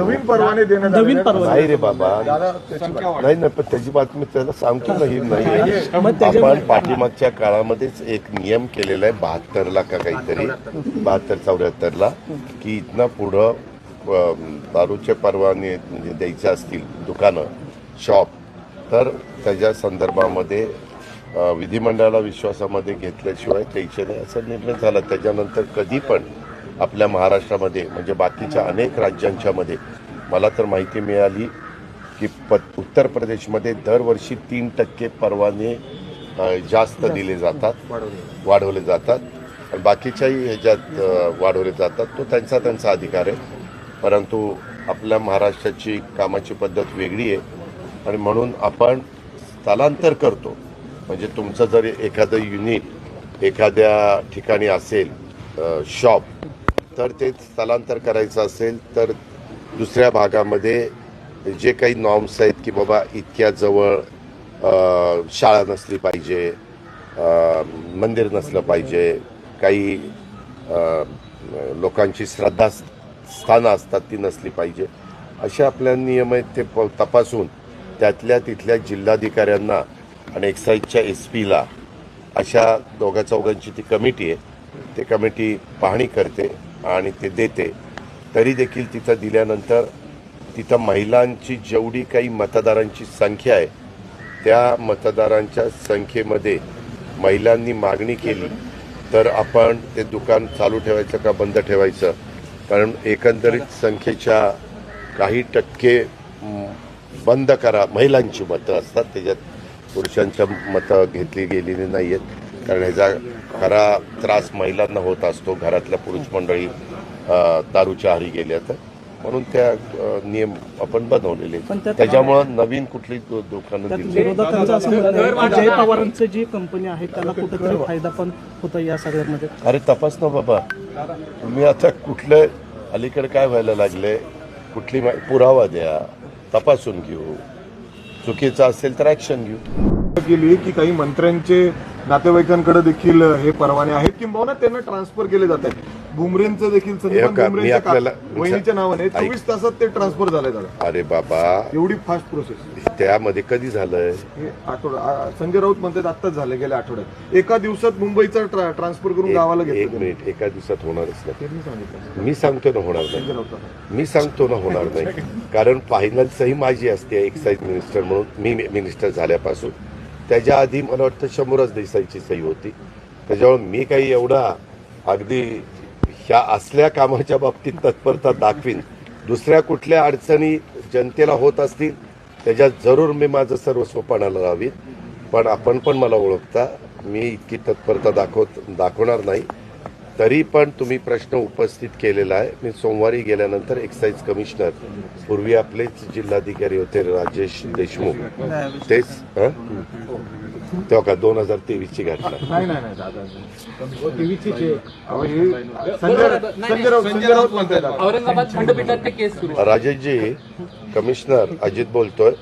नवीन परवाने देण्यात नवीन परवाने. नाही रे बाबा. दादा त्याची बाब- नाही नाही पण त्याची बातमी त्याला सांगतो ना ही नाही. मग त्याच्या- आपण पाठीमागच्या काळामध्येच एक नियम केलेला आहे बहात्तरला का काहीतरी बहात्तर चौऱ्याहत्तरला की इथनं पुढं अं, दारूचे परवाने म्हणजे द्यायचे असतील दुकानं शॉप तर त्याच्या संदर्भामध्ये अं, विधिमंडळाला विश्वासामध्ये घेतल्याशिवाय द्यायचे नाही असा निर्णय झाला. त्याच्यानंतर कधी पण आपल्या महाराष्ट्रामध्ये म्हणजे बाकीच्या अनेक राज्यांच्या मध्ये मला तर माहिती मिळाली की प उत्तर प्रदेशमध्ये दरवर्षी तीन टक्के परवाने जास्त दिले जातात वाढवले जातात. आणि बाकीच्याही ह्याच्यात वाढवले जातात. तो त्यांचा त्यांचा अधिकार आहे. परंतु आपल्या महाराष्ट्राची कामाची पद्धत वेगळी आहे. आणि म्हणून आपण स्थलांतर करतो. म्हणजे तुमचं जर एखादं युनिट एखाद्या ठिकाणी असेल शॉप तर ते स्थलांतर करायचं असेल तर दुसऱ्या भागामध्ये जे काही नॉर्म्स आहेत की बाबा इतक्या जवळ शाळा नसली पाहिजे मंदिर नसलं पाहिजे काही लोकांची श्रद्धा स्थानं असतात ती नसली पाहिजे. असे आपल्या नियम आहेत ते प- तपासून त्यातल्या तिथल्या जिल्हाधिकाऱ्यांना आणि एक्साईजच्या एस पीला अशा दोघा चौघांची ती कमिटी आहे. ते कमिटी पाहणी करते. आणि ते देते. तरी देखील तिथं दिल्यानंतर तिथं महिलांची जेवढी काही मतदारांची संख्या आहे त्या मतदारांच्या संख्येमध्ये महिलांनी मागणी केली तर आपण ते दुकान चालू ठेवायचं का बंद ठेवायचं? कारण एकंदरीत संख्येच्या काही टक्के बंद करा. महिलांची मतं असतात त्याच्यात पुरुषांच्या मतं घेतली गेलेली नाही आहेत कारण ह्याचा खरा त्रास महिलांना होत असतो. घरातल्या पुरुष मंडळी दारूच्या आहारी गेल्या तर. म्हणून त्या नियम आपण बनवलेले त्याच्यामुळं नवीन कुठली दुकानं जय पवारांचं जी कंपनी आहे त्याला कुठेतरी फायदा पण होतो या सगळ्यामध्ये. अरे तपास ना बाबा. तुम्ही आता कुठलं अलीकडे काय व्हायला लागले कुठली पुरावा द्या. तपासून घेऊ. चुकीचं असेल तर ऍक्शन घेऊ. केली की काही मंत्र्यांचे नातेवाईकांकडे देखील हे परवाने आहेत. किंबहुना त्यांना ट्रान्सफर केले जात आहेत. बुमरेंचं देखील संदीप का- मी बुमरेंच्या का- आपल्याला- वहिनीच्या नावाने. चोवीस तासात ते ट्रान्सफर झाले दादा. अरे बाबा. एवढी फास्ट प्रोसेस त्यामध्ये कधी झालंय? हे आठवडा आ- संजय राऊत म्हणतात आत्ताच झाले गेल्या आठवड्यात एका दिवसात मुंबईचा ट्रा- ट्रान्सफर करून गावाला एक एक घेतलं मिनिट. एका दिवसात होणारच नाही. त्यांनी सांगितलं. मी सांगतो ना होणार संजय नाही राऊत मी सांगतो ना होणार नाही. कारण फायनल सही माझी असते एक्साईज मिनिस्टर म्हणून. मी मिनिस्टर झाल्यापासून. त्याच्या आधी मला वाटतं शंभरच देसाईची सही होती. त्याच्यामुळे मी काही एवढा अगदी ह्या असल्या कामाच्या बाबतीत तत्परता दाखवीन. दुसऱ्या कुठल्या अडचणी जनतेला होत असतील त्याच्यात जरूर मी माझं सर्वस्व पणाला लावीन. पण आपण पण मला ओळखता. मी इतकी तत्परता दाखवत दाखवणार नाही. तरी पण तुम्ही प्रश्न उपस्थित केलेला आहे. मी सोमवारी गेल्यानंतर एक्साईज कमिशनर पूर्वी आपलेच जिल्हाधिकारी होते राजेश देशमुख. तेच? तेव्हा का दोन हजार तेवीसची घटना. राजेशजी कमिशनर अजित बोलतोय.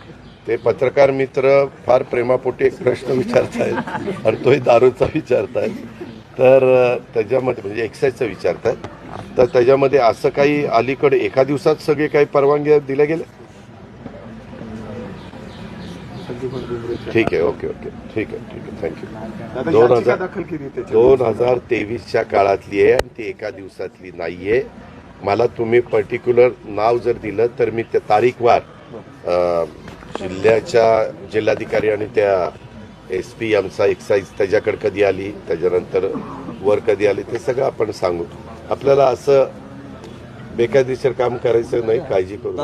ते पत्रकार मित्र फार प्रेमापोटी एक प्रश्न विचारतायत. आणि तोही दारूचा विचारतायत. तर त्याच्यामध्ये म्हणजे एक्साईजचा विचारतायत तर त्याच्यामध्ये असं काही अलीकडे एका दिवसात सगळे काही परवानग्या दिल्या गेल्या? ठीक आहे ओके ओके. ठीक आहे ठीक आहे. थँक्यू दोन हजार दोन हजार तेवीसच्या काळातली आहे आणि ती एका दिवसातली नाहीये. मला तुम्ही पर्टिक्युलर नाव जर दिलं तर मी त्या तारीखवार जिल्ह्याच्या जिल्हाधिकारी आणि त्या एस पी आमचा एक्साईज त्याच्याकडे कधी आली त्याच्यानंतर वर कधी आली ते सगळं आपण सांगू. आपल्याला असं बेकायदेशीर काम करायचं नाही काळजी करू